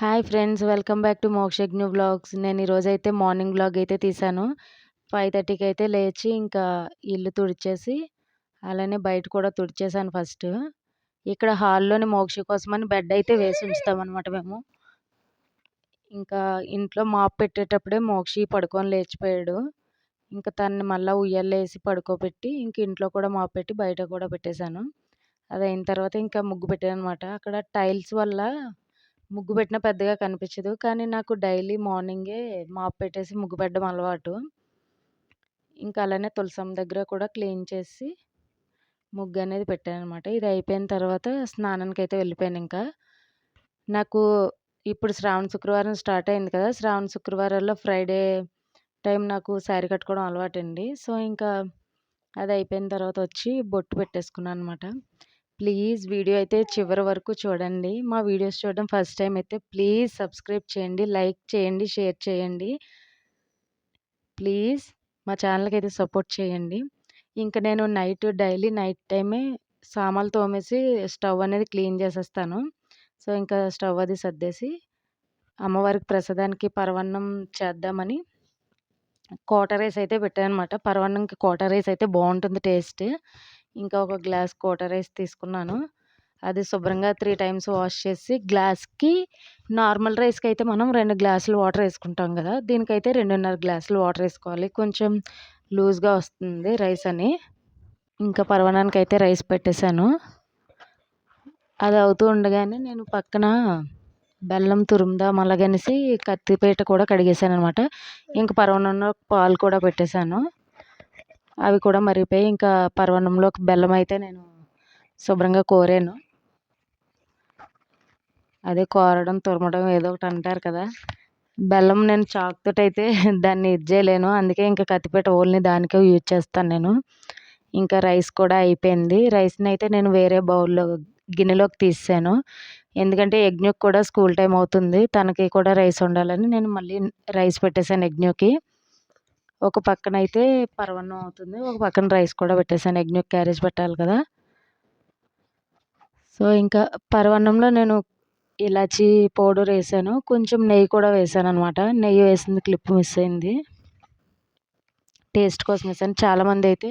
Hi friends welcome back to Mokshagna blogs నేను ఈరోజైతే morning blog అయితే తీశాను. ఫైవ్ థర్టీకి అయితే లేచి ఇంకా ఇల్లు తుడిచేసి అలానే బయట కూడా తుడిచేసాను ఫస్ట్. ఇక్కడ హాల్లోని మోక్ష కోసమని బెడ్ అయితే వేసి ఉంచుతామన్నమాట మేము. ఇంకా ఇంట్లో మాప్ పెట్టేటప్పుడే మోక్షి పడుకొని లేచిపోయాడు. ఇంకా తనని మళ్ళీ ఉయ్యాలేసి పడుకోబెట్టి ఇంక ఇంట్లో కూడా మాప్ పెట్టి బయట కూడా పెట్టేశాను. అది అయిన తర్వాత ఇంకా ముగ్గు పెట్టాను అనమాట అక్కడ టైల్స్ వల్ల ముగ్గు పెట్టినా పెద్దగా కనిపించదు. కానీ నాకు డైలీ మార్నింగే మాప్ పెట్టేసి ముగ్గు పెట్టడం అలవాటు. ఇంకా అలానే తులసమ్మ దగ్గర కూడా క్లీన్ చేసి ముగ్గు అనేది పెట్టాను అనమాట ఇది అయిపోయిన తర్వాత స్నానానికి అయితే వెళ్ళిపోయాను ఇంకా. నాకు ఇప్పుడు శ్రావణ శుక్రవారం స్టార్ట్ అయింది కదా! శ్రావణ శుక్రవారాల్లో ఫ్రైడే టైం నాకు శారీ కట్టుకోవడం అలవాటండి. సో ఇంకా అది అయిపోయిన తర్వాత వచ్చి బొట్టు పెట్టేసుకున్నాను అనమాట ప్లీజ్ వీడియో అయితే చివరి వరకు చూడండి. మా వీడియోస్ చూడడం ఫస్ట్ టైం అయితే ప్లీజ్ సబ్స్క్రైబ్ చేయండి లైక్ చేయండి షేర్ చేయండి. ప్లీజ్ మా ఛానల్కి అయితే సపోర్ట్ చేయండి. ఇంకా నేను నైట్ డైలీ నైట్ టైమే సామాన్లు తోమేసి స్టవ్ అనేది క్లీన్ చేసేస్తాను. సో ఇంకా స్టవ్ అది సర్దేసి అమ్మవారికి ప్రసాదానికి పరవన్నం చేద్దామని కోట రైస్ అయితే పెట్టాను అనమాట పరవన్నంకి కోట రైస్ అయితే బాగుంటుంది టేస్ట్. ఇంకా ఒక గ్లాస్ కోట రైస్ తీసుకున్నాను. అది శుభ్రంగా త్రీ టైమ్స్ వాష్ చేసి గ్లాస్కి నార్మల్ రైస్కి అయితే మనం రెండు గ్లాసులు వాటర్ వేసుకుంటాం కదా! దీనికైతే రెండున్నర గ్లాసులు వాటర్ వేసుకోవాలి. కొంచెం లూజ్గా వస్తుంది రైస్ అని. ఇంకా పరవనానికి అయితే రైస్ పెట్టేశాను. అది అవుతూ ఉండగానే నేను పక్కన బెల్లం తురుముదాం అలాగనేసి కత్తిపేట కూడా కడిగేసాను అనమాట ఇంకా పరవనంలో పాలు కూడా పెట్టేశాను. అవి కూడా మరిగిపోయి ఇంకా పరవన్నంలో బెల్లం అయితే నేను శుభ్రంగా కోరాను. అదే కోరడం తురమడం ఏదో ఒకటి అంటారు కదా. బెల్లం నేను చాక్తో అయితే దాన్ని ఇది చేయలేను. అందుకే ఇంకా కత్తిపేట ఓన్లీ దానికే యూజ్ చేస్తాను నేను. ఇంకా రైస్ కూడా అయిపోయింది. రైస్ని అయితే నేను వేరే బౌల్లో గిన్నెలోకి తీసాను ఎందుకంటే యజ్ఞకు కూడా స్కూల్ టైం అవుతుంది. తనకి కూడా రైస్ ఉండాలని నేను మళ్ళీ రైస్ పెట్టేశాను యజ్ఞకి ఒక పక్కన అయితే పరవన్నం అవుతుంది. ఒక పక్కన రైస్ కూడా పెట్టేశాను. యజ్ఞకి క్యారేజ్ పెట్టాలి కదా. సో ఇంకా పరవన్నంలో నేను ఇలాచి పౌడర్ వేసాను. కొంచెం నెయ్యి కూడా వేసాను అనమాట నెయ్యి వేసింది క్లిప్ మిస్ అయింది. టేస్ట్ కోసం వేసాను. చాలామంది అయితే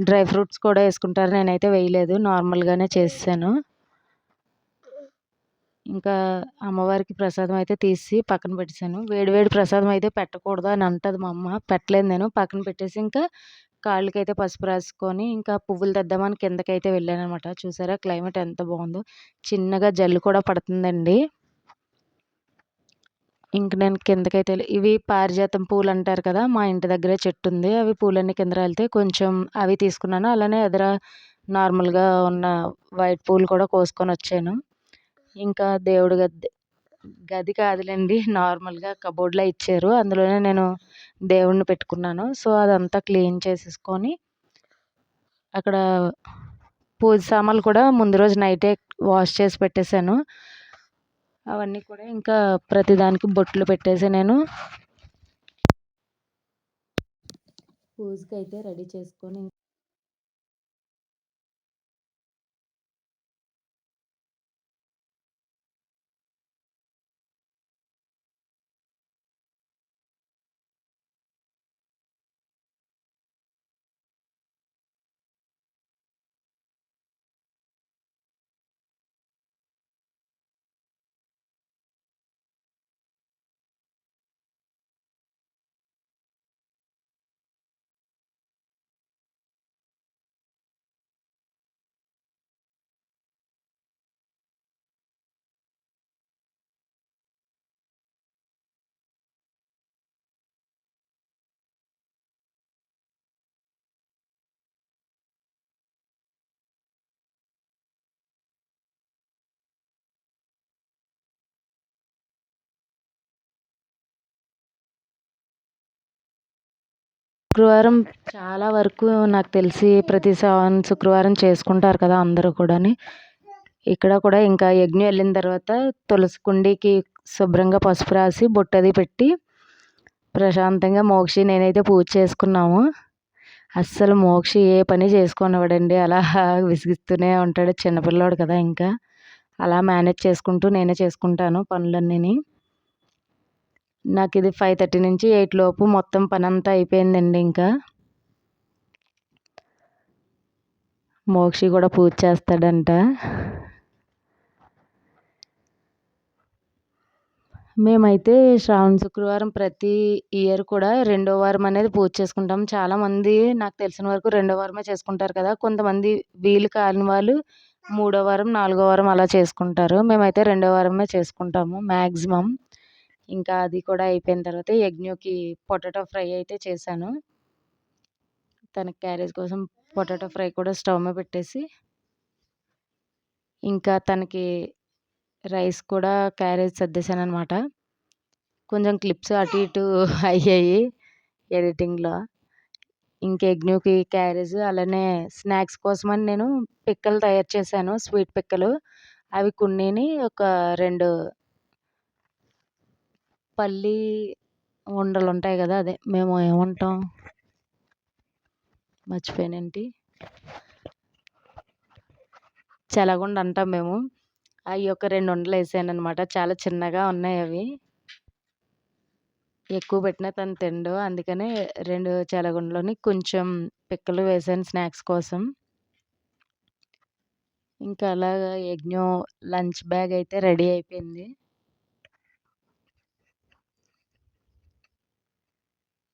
డ్రై ఫ్రూట్స్ కూడా వేసుకుంటారు. నేనైతే వేయలేదు. నార్మల్గానే చేసాను ఇంకా అమ్మవారికి ప్రసాదం అయితే తీసి పక్కన పెట్టేశాను. వేడివేడి ప్రసాదం అయితే పెట్టకూడదు అని అంటుంది మా అమ్మ. పెట్టలేదు నేను. పక్కన పెట్టేసి ఇంకా కాళ్ళకైతే పసుపు రాసుకొని ఇంకా పువ్వులు తెద్దామని కిందకైతే వెళ్ళాను అనమాట చూసారా? క్లైమేట్ ఎంత బాగుందో. చిన్నగా జల్లు కూడా పడుతుందండి. ఇంక నేను కిందకైతే ఇవి పారిజాతం పూలు అంటారు కదా? మా ఇంటి దగ్గరే చెట్టు ఉంది. అవి పూలన్నీ కింద వెళ్తే కొంచెం అవి తీసుకున్నాను. అలానే ఎదుర నార్మల్గా ఉన్న వైట్ పూలు కూడా కోసుకొని వచ్చాను. ఇంకా దేవుడి గది గది కాదులేండి. నార్మల్గా కబోర్డ్లో ఇచ్చారు. అందులోనే నేను దేవుడిని పెట్టుకున్నాను. సో అదంతా క్లీన్ చేసేసుకొని అక్కడ పూజ సామాన్లు కూడా ముందు రోజు నైటే వాష్ చేసి పెట్టేశాను. అవన్నీ కూడా ఇంకా ప్రతిదానికి బొట్లు పెట్టేసి నేను పూజకి అయితే రెడీ చేసుకొని శుక్రవారం చాలా వరకు నాకు తెలిసి ప్రతి శుక్రవారం చేసుకుంటారు కదా అందరూ కూడాని. ఇక్కడ కూడా ఇంకా యజ్ఞం వెళ్ళిన తర్వాత తులసి కుండీకి శుభ్రంగా పసుపు రాసి బొట్టది పెట్టి ప్రశాంతంగా మోక్షి నేనైతే పూజ చేసుకున్నాము. అస్సలు మోక్షి ఏ పని చేసుకునేవాడండి అలా విసిగిస్తూనే ఉంటాడు చిన్నపిల్లోడు కదా ఇంకా. అలా మేనేజ్ చేసుకుంటూ నేనే చేసుకుంటాను పనులన్నీని. నాకు ఇది ఫైవ్ థర్టీ నుంచి ఎయిట్ లోపు మొత్తం పని అంతా అయిపోయిందండి ఇంకా. మోక్షి కూడా పూజ చేస్తాడంట. మేమైతే శ్రావణ శుక్రవారం ప్రతి ఇయర్ కూడా రెండో వారం అనేది పూజ చేసుకుంటాం. చాలామంది నాకు తెలిసిన వరకు రెండో వారమే చేసుకుంటారు కదా. కొంతమంది వీలు కాని వాళ్ళు మూడో వారం నాలుగో వారం అలా చేసుకుంటారు. మేమైతే రెండో వారమే చేసుకుంటాము మ్యాక్సిమం ఇంకా అది కూడా అయిపోయిన తర్వాత యజ్ఞకి పొటాటో ఫ్రై అయితే చేశాను. తన క్యారేజ్ కోసం పొటాటో ఫ్రై కూడా స్టవ్ మీద పెట్టేసి ఇంకా తనకి రైస్ కూడా క్యారేజ్ సర్దేశాను అనమాట కొంచెం క్లిప్స్ అటు ఇటు అయ్యాయి ఎడిటింగ్లో. ఇంకా యజ్ఞకి క్యారేజ్ అలానే స్నాక్స్ కోసమని నేను పిక్కలు తయారు చేశాను స్వీట్ పిక్కలు. అవి కొన్నిని ఒక రెండు పల్లి ఉండలు ఉంటాయి కదా అదే మేము ఏమంటాం? మర్చిపోయానేంటి? చెలగుండ అంటాం మేము. అవి ఒక రెండు ఉండలు వేసాను అనమాట చాలా చిన్నగా ఉన్నాయి అవి. ఎక్కువ పెట్టినా తను తిండు. అందుకనే రెండు చెలగుండలోని కొంచెం పిక్కలు వేసాను స్నాక్స్ కోసం. ఇంకా అలాగా యజ్ఞం లంచ్ బ్యాగ్ అయితే రెడీ అయిపోయింది.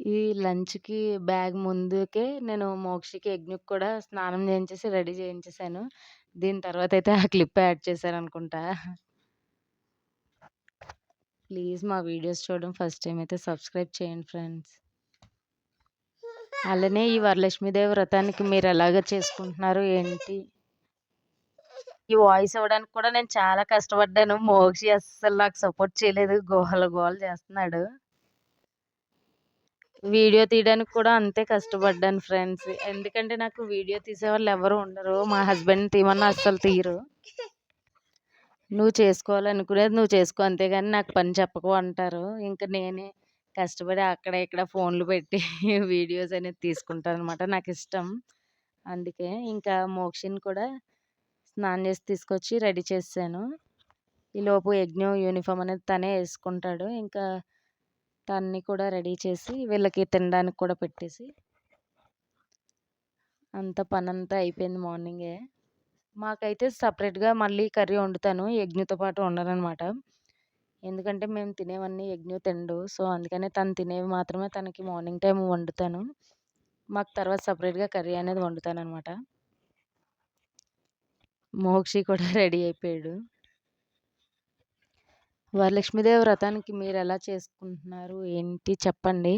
ఈ లంచ్‌కి బ్యాగ్ ముందుకే నేను మోక్షికి, యజ్ఞకి కూడా స్నానం చేయించేసి రెడీ చేయించేసాను. దీని తర్వాత అయితే ఆ క్లిప్ యాడ్ చేశాననుకుంటా. ప్లీజ్ మా వీడియోస్ చూడడం ఫస్ట్ టైం అయితే సబ్స్క్రైబ్ చేయండి ఫ్రెండ్స్. అలానే ఈ వరలక్ష్మీదేవి వ్రతానికి మీరు ఎలాగ చేసుకుంటున్నారు ఏంటి? ఈ వాయిస్ ఇవ్వడానికి కూడా నేను చాలా కష్టపడ్డాను. మోక్షి అస్సలు నాకు సపోర్ట్ చేయలేదు. గోల గోల చేస్తున్నాడు. వీడియో తీయడానికి కూడా అంతే కష్టపడ్డాను ఫ్రెండ్స్. ఎందుకంటే నాకు వీడియో తీసేవాళ్ళు ఎవరు ఉండరు. మా హస్బెండ్ తీయమన్నా అస్సలు తీయరు. నువ్వు చేసుకోవాలనుకునేది నువ్వు చేసుకో అంతేగాని నాకు పని చెప్పకు అంటారు. ఇంకా నేనే కష్టపడి అక్కడ ఇక్కడ ఫోన్లు పెట్టి వీడియోస్ అనేది తీసుకుంటాను అన్నమాట నాకు ఇష్టం అందుకే ఇంకా మోక్షిని కూడా స్నానం చేసి తీసుకొచ్చి రెడీ చేశాను ఈలోపు యజ్ఞం యూనిఫామ్ అనేది తనే వేసుకుంటాడు. ఇంకా అన్నీ కూడా రెడీ చేసి వీళ్ళకి తినడానికి కూడా పెట్టేసి అంత పనంతా అయిపోయింది మార్నింగే. మాకైతే సపరేట్‌గా మళ్ళీ కర్రీ వండుతాను. యజ్ఞతో పాటు వండనమాట ఎందుకంటే మేము తినేవన్నీ యజ్ఞ తిండు సో, అందుకనే తను తినేవి మాత్రమే తనకి మార్నింగ్ టైం వండుతాను. మాకు తర్వాత సపరేట్‌గా కర్రీ అనేది వండుతాను అనమాట మోక్షి కూడా రెడీ అయిపోయాడు. వరలక్ష్మీదేవి వ్రతానికి మీరు ఎలా చేసుకుంటున్నారు? ఏంటి చెప్పండి.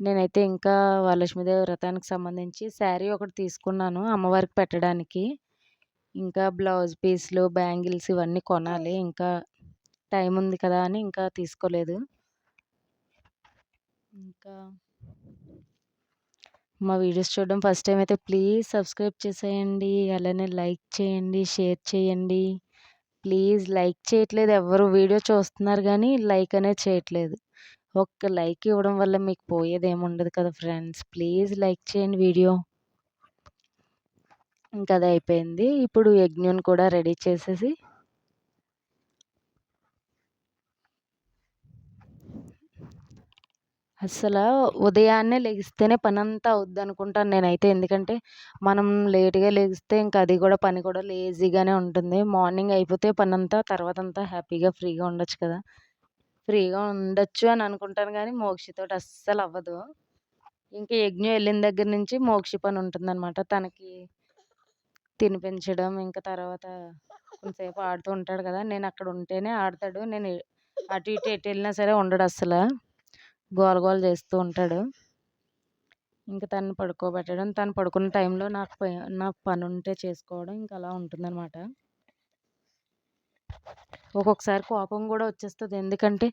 నేనైతే ఇంకా వరలక్ష్మీదేవి వ్రతానికి సంబంధించి శారీ ఒకటి తీసుకున్నాను అమ్మవారికి పెట్టడానికి. ఇంకా బ్లౌజ్ పీస్‌లు, బ్యాంగిల్స్ ఇవన్నీ కొనాలి. ఇంకా టైం ఉంది కదా అని ఇంకా తీసుకోలేదు. ఇంకా మా వీడియోస్ చూడడం ఫస్ట్ టైం అయితే ప్లీజ్ సబ్స్క్రైబ్ చేసేయండి. అలానే లైక్ చేయండి, షేర్ చేయండి. ప్లీజ్ లైక్ చేయట్లేదు ఎవ్వరు. వీడియో చూస్తున్నారు కానీ లైక్ అనేది చేయట్లేదు. ఒక్క లైక్ ఇవ్వడం వల్ల మీకు పోయేదేముండదు కదా ఫ్రెండ్స్. ప్లీజ్ లైక్ చేయండి వీడియో. ఇంకా అది అయిపోయింది. ఇప్పుడు యజ్ఞని కూడా రెడీ చేసేసి అసలు ఉదయాన్నే లెగిస్తేనే పనంతా అవుద్దనుకుంటాను నేనైతే. ఎందుకంటే మనం లేట్‌గా లెగిస్తే ఇంకా అది కూడా పని కూడా లేజీగానే ఉంటుంది. మార్నింగ్ అయిపోతే పనంతా తర్వాతంతా హ్యాపీగా ఫ్రీగా ఉండొచ్చు కదా! ఫ్రీగా ఉండొచ్చు అని అనుకుంటాను కానీ మోక్షితోటి అస్సలు అవ్వదు. ఇంకా యజ్ఞం వెళ్ళిన దగ్గర నుంచి మోక్షి పని ఉంటుందన్నమాట తనకి తినిపించడం, ఇంకా తర్వాత కొంతసేపు ఆడుతూ ఉంటాడు కదా! నేను అక్కడ ఉంటేనే ఆడతాడు. నేను అటు ఇటు ఎటు వెళ్ళినా సరే ఉండడు అస్సలు గోల గోల చేస్తూ ఉంటాడు. ఇంకా తను పడుకోబెట్టడం, తను పడుకున్న టైంలో నాకు ప నాకు పని ఉంటే చేసుకోవడం ఇంకా అలా ఉంటుందనమాట. ఒక్కొక్కసారి కోపం కూడా వచ్చేస్తుంది ఎందుకంటే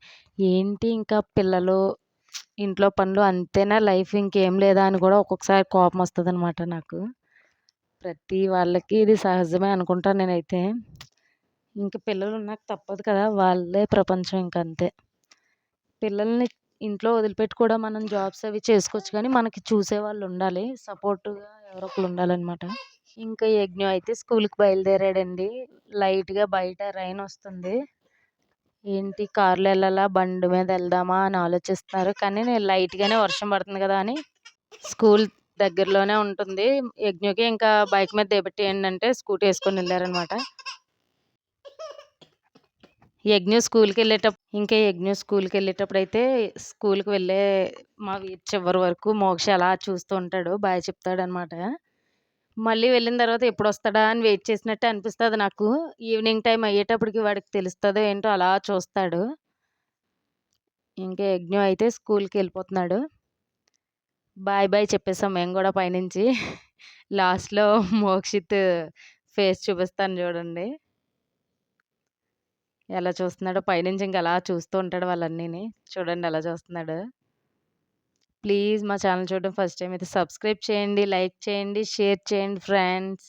ఏంటి ఇంకా పిల్లలు, ఇంట్లో పనులు అంతేనా లైఫ్ ఇంకేం లేదా అని కూడా ఒక్కొక్కసారి కోపం వస్తుంది అనమాట నాకు. ప్రతి వాళ్ళకి ఇది సహజమే అనుకుంటాను నేనైతే. ఇంక పిల్లలు నాకు తప్పదు కదా! వాళ్ళే ప్రపంచం ఇంక అంతే. పిల్లల్ని ఇంట్లో వదిలిపెట్టి కూడా మనం జాబ్స్ అవి చేసుకోవచ్చు కానీ మనకి చూసే వాళ్ళు ఉండాలి. సపోర్టుగా ఎవరో ఒకరు ఉండాలన్నమాట ఇంకా యజ్ఞ అయితే స్కూల్‌కి బయలుదేరాడండి. లైట్‌గా బయట రైన్ వస్తుంది. ఏంటి కార్‌లో వెళ్ళాలా బండి మీద వెళ్దామా అని ఆలోచిస్తున్నారు. కానీ నేను లైట్‌గానే వర్షం పడుతుంది కదా! అని స్కూల్ దగ్గరలోనే ఉంటుంది. యజ్ఞకి ఇంకా బైక్ మీద దిగబెట్టేయండి ఏంటంటే స్కూటీ వేసుకొని వెళ్ళారనమాట యజ్ఞ స్కూల్కి వెళ్ళేటప్పుడు ఇంకా యజ్ఞ స్కూల్కి వెళ్ళేటప్పుడు అయితే స్కూల్‌కి వెళ్ళే మా వీధి చివరి వరకు మోక్ష అలా చూస్తూ ఉంటాడు. బాయ్ చెప్తాడనమాట. మళ్ళీ వెళ్ళిన తర్వాత ఎప్పుడొస్తాడా అని వెయిట్ చేసినట్టే అనిపిస్తుంది నాకు. ఈవినింగ్ టైం అయ్యేటప్పటికి వాడికి తెలుస్తుందో ఏంటో అలా చూస్తాడు. ఇంకా యజ్ఞ అయితే స్కూల్కి వెళ్ళిపోతున్నాడు బాయ్ బాయ్ చెప్పేసాం మేము కూడా పైనుంచి. లాస్ట్‌లో మోక్షిత్ ఫేస్ చూపిస్తాను చూడండి. ఎలా చూస్తున్నాడో పైనుంచి ఇంక అలా చూస్తూ ఉంటాడు వాళ్ళన్నీ చూడండి ఎలా చూస్తున్నాడు. ప్లీజ్ మా ఛానల్ చూడడం ఫస్ట్ టైం అయితే సబ్స్క్రైబ్ చేయండి, లైక్ చేయండి, షేర్ చేయండి ఫ్రెండ్స్.